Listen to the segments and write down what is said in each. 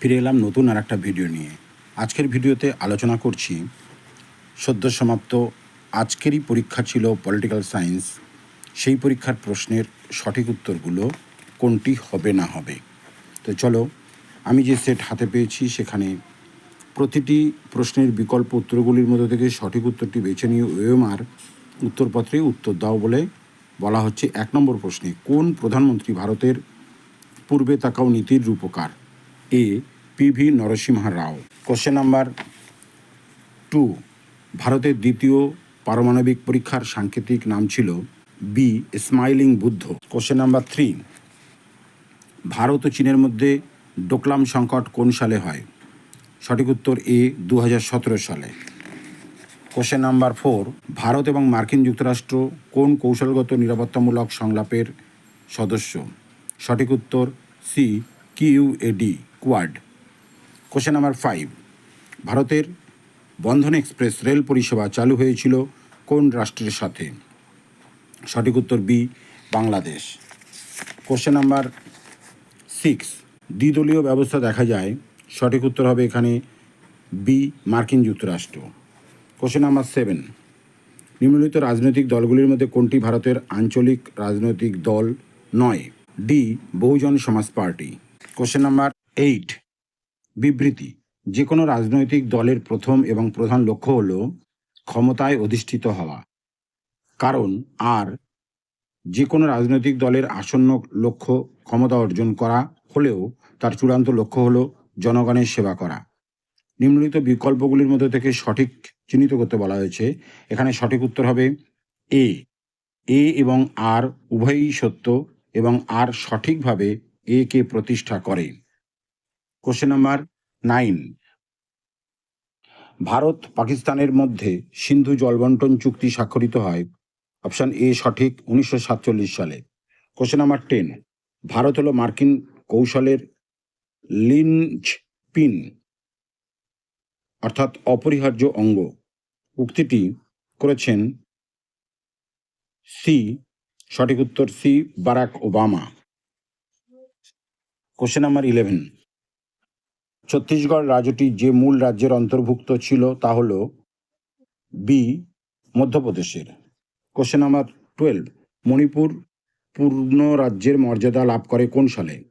ফিরে এলাম নতুন আর একটা ভিডিও নিয়ে। আজকের ভিডিওতে আলোচনা করছি, সদ্য সমাপ্ত, আজকেরই পরীক্ষা ছিল পলিটিক্যাল সায়েন্স সেই পরীক্ষার প্রশ্নের সঠিক উত্তরগুলো কোনটি হবে না হবে। তো চলো, আমি যে সেট হাতে পেয়েছি সেখানে প্রতিটি প্রশ্নের বিকল্প উত্তরগুলির মধ্যে থেকে সঠিক উত্তরটি বেছে নিয়ে ওএমআর উত্তরপত্রে উত্তর দাও বলে বলা হচ্ছে এক নম্বর প্রশ্নে, কোন প্রধানমন্ত্রী ভারতের পূর্বে তাকাও নীতির রূপকার? A P V Narasimha Rao question number two ভারতের দ্বিতীয় পারমাণবিক পরীক্ষার সাংকেতিক নাম ছিল B smiling Buddha question number three Bharat ও চীনের মধ্যে ডোকলাম সংকট কোন সালে হয়? সঠিক উত্তর এ দু হাজার সতেরো সালে। কোশ্চেন নাম্বার ফোর ভারত এবং মার্কিন যুক্তরাষ্ট্র কোন কৌশলগত নিরাপত্তামূলক সংলাপের সদস্য? সঠিক উত্তর C Q U A D quad question number five ভারতের বন্ধন এক্সপ্রেস রেল পরিষেবা চালু হয়েছিল কোন রাষ্ট্রের সাথে? সঠিক উত্তর B, Bangladesh. Question number six দ্বিদলীয় ব্যবস্থা দেখা যায়, সঠিক উত্তর হবে এখানে বি মার্কিন যুক্তরাষ্ট্র। কোশ্চেন নাম্বার সেভেন নিম্নলিখিত রাজনৈতিক দলগুলির মধ্যে কোনটি ভারতের আঞ্চলিক রাজনৈতিক দল নয়? ডি বহুজন সমাজ পার্টি। কোশ্চেন নাম্বার এইট বিবৃতি। যে কোনো রাজনৈতিক দলের প্রথম এবং প্রধান লক্ষ্য হল ক্ষমতায় অধিষ্ঠিত হওয়া। কারণ আর যে কোনো রাজনৈতিক দলের আসন্ন লক্ষ্য ক্ষমতা অর্জন করা হলেও তার চূড়ান্ত লক্ষ্য হল জনগণের সেবা করা। নিম্নলিখিত বিকল্পগুলির মধ্যে থেকে সঠিক চিহ্নিত করতে বলা হয়েছে। এখানে সঠিক উত্তর হবে এ। এ এবং আর উভয়ই সত্য এবং আর সঠিকভাবে এ কে প্রতিষ্ঠা করে। কোশ্চেন নাম্বার নাইন ভারত পাকিস্তানের মধ্যে সিন্ধু জলবন্টন চুক্তি স্বাক্ষরিত হয় অপশন এ সঠিক উনিশশো সাতচল্লিশ সালে। কোশ্চেন নাম্বার টেন ভারত হলো মার্কিন কৌশলের লিঞ্চ পিন অর্থাৎ অপরিহার্য অঙ্গ। উক্তিটি করেছেন সি, সঠিক উত্তর C Barack Obama. Question number eleven Chhattisgarh রাজ্যটি যে মূল রাজ্যের অন্তর্ভুক্ত ছিল তা হল বি, মধ্যপ্রদেশের। কোশ্চেন নাম্বার টুয়েলভ মণিপুর পূর্ণ রাজ্যের মর্যাদা লাভ করে কোন সালে?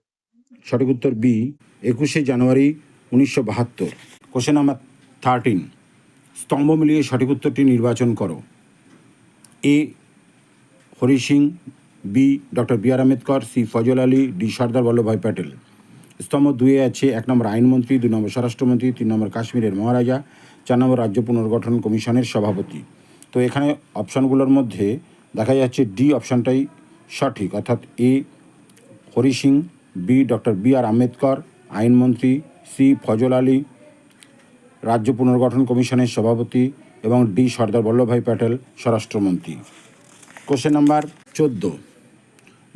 সঠিক উত্তর বি, একুশে জানুয়ারি উনিশশো বাহাত্তর। কোশ্চেন নাম্বার থার্টিন স্তম্ভ মিলিয়ে সঠিক উত্তরটি নির্বাচন করো। A, Hari Singh, B, doctor B R Ambedkar, C, Fazl Ali, D, Sardar Vallabhbhai Patel. স্তম্ভ দুয়ে আছে, এক নম্বর আইনমন্ত্রী, দুই নম্বর স্বরাষ্ট্রমন্ত্রী, তিন নম্বর কাশ্মীরের মহারাজা, চার নম্বর রাজ্য পুনর্গঠন কমিশনের সভাপতি। তো এখানে অপশানগুলোর মধ্যে দেখা যাচ্ছে ডি অপশানটাই সঠিক, অর্থাৎ A Hari Singh, B doctor B R Ambedkar, আইনমন্ত্রী, সি ফজল আলী, রাজ্য পুনর্গঠন কমিশনের সভাপতি এবং ডি সর্দার বল্লভভাই প্যাটেল, স্বরাষ্ট্রমন্ত্রী। কোশ্চেন নাম্বার চোদ্দ।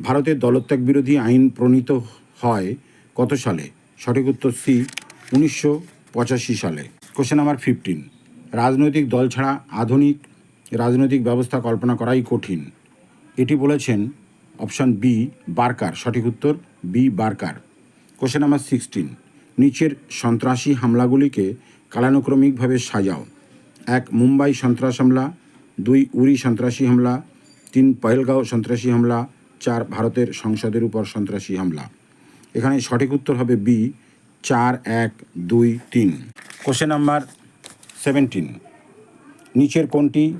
ভারতের দলত্যাগ বিরোধী আইন প্রণীত হয় কত সালে? সঠিক উত্তর সি, উনিশশো পঁচাশি সালে। কোশ্চেন নাম্বার ফিফটিন রাজনৈতিক দল ছাড়া আধুনিক রাজনৈতিক ব্যবস্থা কল্পনা করাই কঠিন। এটি বলেছেন অপশন বি, বার্কার। সঠিক উত্তর B, Barker. Question number sixteen নিচের সন্ত্রাসী হামলাগুলিকে কালানুক্রমিকভাবে সাজাও। এক, মুম্বাই সন্ত্রাস হামলা। দুই উড়ি সন্ত্রাসী হামলা। তিন, পহেলগাঁও সন্ত্রাসী হামলা। চার, ভারতের সংসদের উপর সন্ত্রাসী হামলা। এখানে সঠিক উত্তর হবে বি, চার, এক, দুই, তিন। কোশ্চেন নাম্বার সেভেন্টিন নিচের কোনটি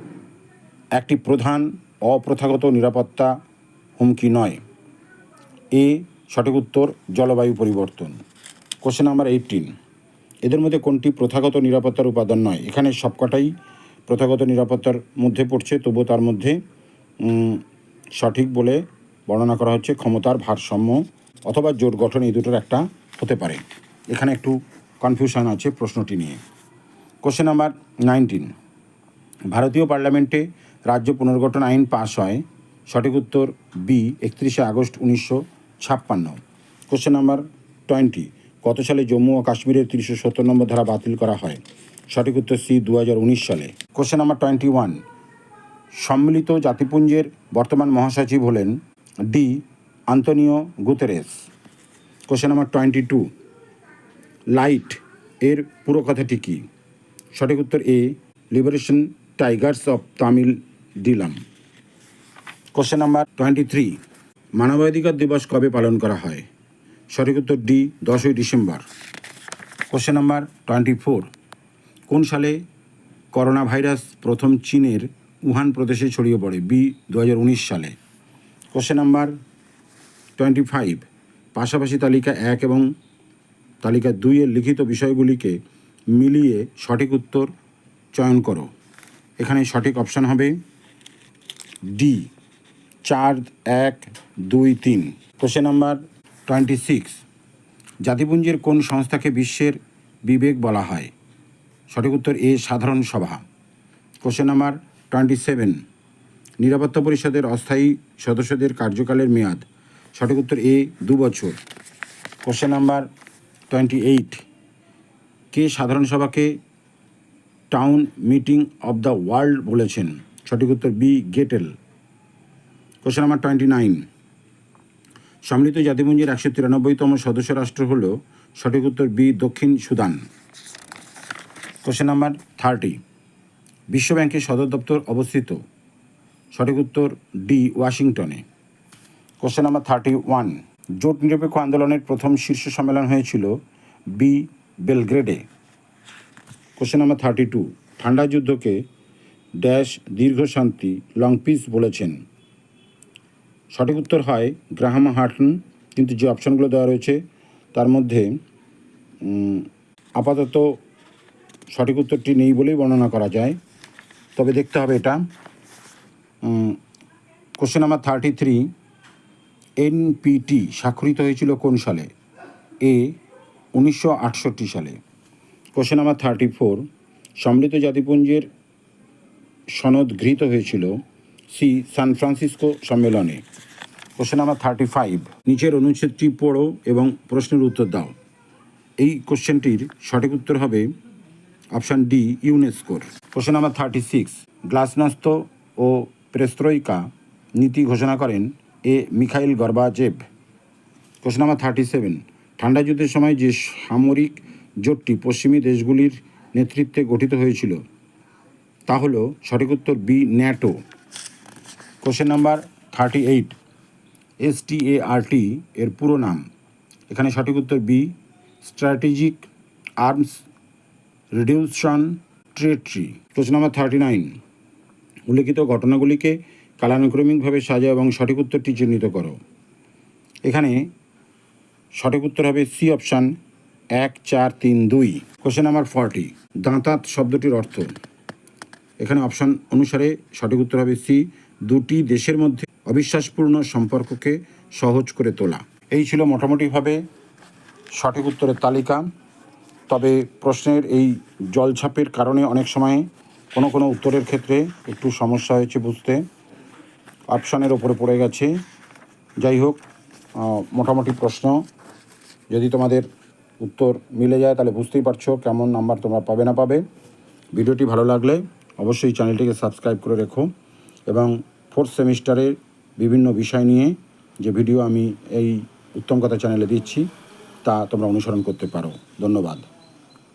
একটি প্রধান, অপ্রথাগত নিরাপত্তা হুমকি নয়? এ, সঠিক উত্তর, জলবায়ু পরিবর্তন। কোশ্চেন নাম্বার এইটিন এদের মধ্যে কোনটি প্রথাগত নিরাপত্তার উপাদান নয়? এখানে সবকটাই প্রথাগত নিরাপত্তার মধ্যে পড়ছে, তবুও তার মধ্যে সঠিক বলে বর্ণনা করা হচ্ছে ক্ষমতার ভারসাম্য অথবা জোট গঠন এই দুটোর একটা হতে পারে। এখানে একটু কনফিউশন আছে প্রশ্নটি নিয়ে। কোশ্চেন নাম্বার নাইনটিন ভারতীয় পার্লামেন্টে রাজ্য পুনর্গঠন আইন পাশ হয়। সঠিক উত্তর বি একত্রিশে আগস্ট উনিশশো ছাপ্পান্ন। কোশ্চেন নাম্বার টোয়েন্টি কত সালে জম্মু ও কাশ্মীরের তিনশো সত্তর নম্বর ধারা বাতিল করা হয়? সঠিক উত্তর সি দু হাজার উনিশ সালে। কোশ্চেন নাম্বার টোয়েন্টি ওয়ান সম্মিলিত জাতিপুঞ্জের বর্তমান মহাসচিব হলেন D Antonio Guterres. Question number twenty two লাইটের পুরো কথাটি কী? সঠিক উত্তর A liberation tigers of Tamil Eelam question number twenty three মানবাধিকার দিবস কবে পালন করা হয়? সঠিক উত্তর ডি দশই December. Question number twenty four কোন সালে করোনা ভাইরাস প্রথম চীনের উহান প্রদেশে ছড়িয়ে পড়ে? বি দু হাজার উনিশ সালে। কোশ্চেন নাম্বার টোয়েন্টি ফাইভ পাশাপাশি তালিকা এক এবং তালিকা দুইয়ের লিখিত বিষয়গুলিকে মিলিয়ে সঠিক উত্তর চয়ন করো। এখানে সঠিক অপশান হবে ডি চার, এক, দুই, তিন। কোশ্চেন নাম্বার টোয়েন্টি সিক্স জাতিপুঞ্জের কোন সংস্থাকে বিশ্বের বিবেক বলা হয়? সঠিক উত্তর এ, সাধারণ সভা। কোশ্চেন নাম্বার টোয়েন্টি সেভেন নিরাপত্তা পরিষদের অস্থায়ী সদস্যদের কার্যকালের মেয়াদ। সঠিক উত্তর এ, দু বছর। কোশ্চেন নাম্বার টোয়েন্টি এইট কে সাধারণ সভাকে town meeting of the world বলেছেন? সঠিক উত্তর B, Gettell. Question number twenty nine সম্মিলিত জাতিপুঞ্জের একশো তিরানব্বইতম সদস্য রাষ্ট্র হল সঠিক উত্তর বি, দক্ষিণ সুদান। কোশ্চেন নাম্বার থার্টি বিশ্বব্যাংকের সদর দপ্তর অবস্থিত। সঠিক উত্তর ডি, ওয়াশিংটনে। কোশ্চেন নাম্বার থার্টি ওয়ান জোট নিরপেক্ষ আন্দোলনের প্রথম শীর্ষ সম্মেলন হয়েছিল বি. বেলগ্রেডে। কোশ্চেন নাম্বার থার্টি টু ঠান্ডা যুদ্ধকে ড্যাশ দীর্ঘ শান্তি, লং পিস বলেছেন। সঠিক উত্তর হয় গ্রাহাম হার্টন, কিন্তু যে অপশানগুলো দেওয়া রয়েছে, তার মধ্যে আপাতত সঠিক উত্তরটি নেই বলেই বর্ণনা করা যায়। তবে দেখতে হবে এটা। Question number thirty three NPT স্বাক্ষরিত হয়েছিল কোন সালে? এ, উনিশশো আটষট্টি সালে। কোশ্চেন নাম্বার থার্টি ফোর সম্মিলিত জাতিপুঞ্জের সনদ গৃহীত হয়েছিল সি, সান ফ্রান্সিসকো সম্মেলনে। কোশ্চেন নাম্বার থার্টি ফাইভ নিচের অনুচ্ছেদটি পড়ো এবং প্রশ্নের উত্তর দাও। এই কোশ্চেনটির সঠিক উত্তর হবে অপশান ডি, ইউনেস্কোর। Question number thirty six glasnost ও প্রেস্ত্রইকা নীতি ঘোষণা করেন A Mikhail Gorbachev question number thirty seven ঠান্ডা যুদ্ধের সময় যে সামরিক জোটটি পশ্চিমী দেশগুলির নেতৃত্বে গঠিত হয়েছিল, তা হল সঠিক উত্তর B, NATO. Question number thirty eight S T A R T এর পুরো নাম। এখানে সঠিক উত্তর B, strategic arms reduction treaty. Question number thirty nine উল্লেখিত ঘটনাগুলিকে কালানুক্রমিকভাবে সাজাও এবং সঠিক উত্তরটি চিহ্নিত করো। এখানে সঠিক উত্তর হবে সি অপশান এক, চার, তিন, দুই। কোশ্চেন নাম্বার ফর্টি, দাঁতাত শব্দটির অর্থ। এখানে অপশান অনুসারে সঠিক উত্তর হবে সি, দুটি দেশের মধ্যে অবিশ্বাসপূর্ণ সম্পর্ককে সহজ করে তোলা। এই ছিল মোটামুটিভাবে সঠিক উত্তরের তালিকা। তবে প্রশ্নের এই জলছাপের কারণে অনেক সময় কোনো কোনো উত্তরের ক্ষেত্রে একটু সমস্যা হয়েছে বুঝতে। অপশানের ওপরে পড়ে গেছে। যাই হোক মোটামুটি প্রশ্ন। যদি তোমাদের উত্তর মিলে যায়, তাহলে বুঝতেই পারছ কেমন নাম্বার তোমরা পাবে না পাবে। ভিডিওটি ভালো লাগলে অবশ্যই চ্যানেলটিকে সাবস্ক্রাইব করে রেখো এবং ফোর্থ সেমিস্টারের বিভিন্ন বিষয় নিয়ে যে ভিডিও আমি এই উত্তম কথা চ্যানেলে দিচ্ছি, তা তোমরা অনুসরণ করতে পারো। ধন্যবাদ।